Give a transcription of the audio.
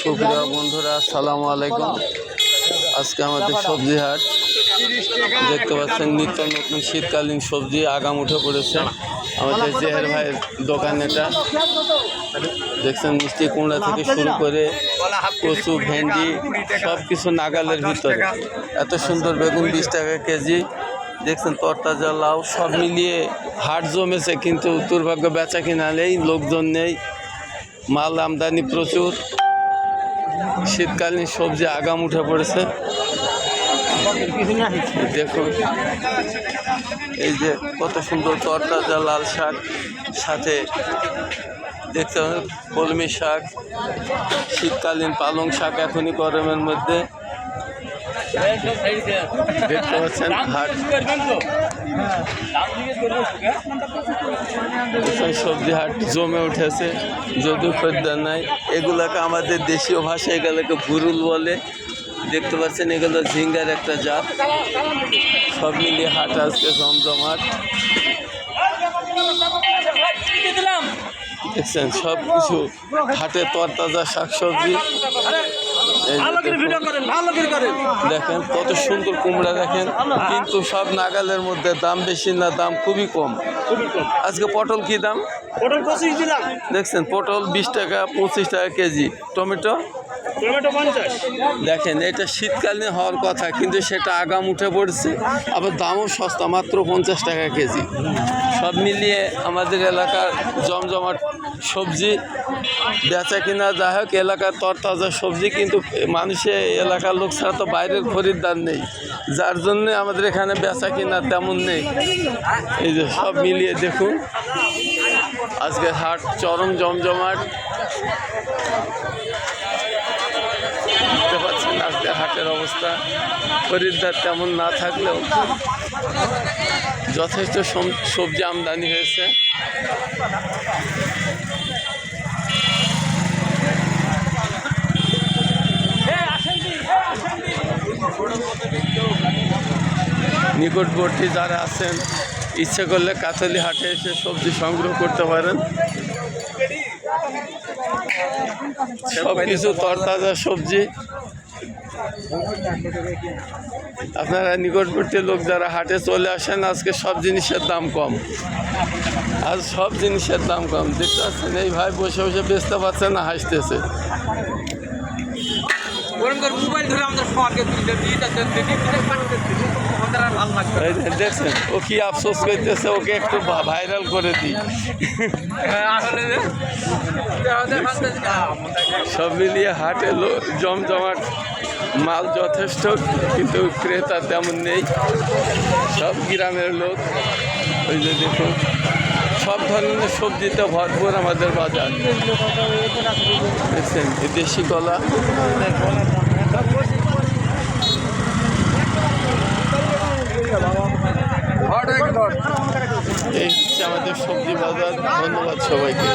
সুপ্রিয় বন্ধুরা, আসসালামু আলাইকুম। আজকে আমাদের সবজি হাট দেখতে পাচ্ছেন, নিত্য নতুন শীতকালীন সবজি আগাম উঠে পড়েছে। আমাদের জেহের ভাইয়ের দোকান এটা। দেখছেন, মিষ্টি কুমড়া থেকে শুরু করে কচু, ভেন্ডি সব কিছু নাগালের ভিতরে। এত সুন্দর বেগুন বিশ টাকা কেজি। দেখছেন, তরতাজা লাউ, সব মিলিয়ে হাট জমেছে, কিন্তু দুর্ভাগ্য বেচা কিনা নেই, লোকজন নেই। মাল আমদানি প্রচুর। শীতকালীন সবজি আগাম উঠে পড়েছে। দেখুন, এই যে কত সুন্দর তরতাজা লাল শাক, সাথে দেখতে কলমি শাক, শীতকালীন পালং শাক এখনই গরমের মধ্যে। দেখতে পাচ্ছেন হাট সবজি হাট জমে উঠেছে যদিও খরিদ্দার নাই। এগুলাকে আমাদের দেশীয় ভাষায় এগুলোকে ভুরুল বলে। দেখতে পাচ্ছেন এগুলো ঝিঙ্গার একটা জাত। সব মিলিয়ে হাট আজকে জমজমাট দেখছেন সব কিছু হাটে তরতাজা শাকসবজি। দেখুন। কত সুন্দর কুমড়া দেখেন। কিন্তু সব নাগালের মধ্যে দাম বেশি না দাম খুবই কম। আজকে পটল কি দাম? পটল পঁচিশ দিলাম। দেখছেন পটল বিশ টাকা পঁচিশ টাকা কেজি। টমেটো? দেখেন, এটা শীতকালীন হওয়ার কথা, কিন্তু সেটা আগাম উঠে পড়ছে, আবার দামও সস্তা, মাত্র পঞ্চাশ টাকা কেজি। সব মিলিয়ে আমাদের এলাকার জমজমাট সবজি বেচা কিনা, যাই হোক, এলাকার তরতাজা সবজি, কিন্তু মানুষে, এলাকার লোক ছাড়া তো বাইরের খরিদ্দার নেই। যার জন্যে আমাদের এখানে বেচা কিনা তেমন নেই। এই যে সব মিলিয়ে দেখুন, আজকে হাট চরম জমজমাট। বুঝতে পারছেন আজকে হাটের অবস্থা। খরিদ্দার তেমন না থাকলেও যথেষ্ট সবজি আমদানি হয়েছে। নিকটবর্তী যারা আছেন, ইচ্ছে করলে কাতলি হাটে এসে সবজি সংগ্রহ করতে পারেন। সব কিছু তরতাজা সবজি। আপনারা নিকটবর্তী লোক যারা হাটে চলে আসেন, আজকে সব জিনিসের দাম কম। আজ সব জিনিসের দাম কম। দেখতে পাচ্ছেন, এই ভাই বসে বসে বেচতে পারছে না, হাসতেছে। ধরে আমাদের দিতে দেখছেন ও কি আফসোস করতেছে ওকে একটু ভাইরাল করে দিই। হ্যাঁ, আসলে যে, আমাদের ভাবতেছি, না, সব মিলিয়ে হাটে জমজমাট মাল যথেষ্ট কিন্তু ক্রেতা তেমন নেই। সব গ্রামের লোক। ওই যে দেখুন সব ধরনের সবজিতে ভরপুর আমাদের বাজার। দেখছেন দেশি কলা। এই হচ্ছে আমাদের সবজি বাজার ধন্যবাদ সবাইকে।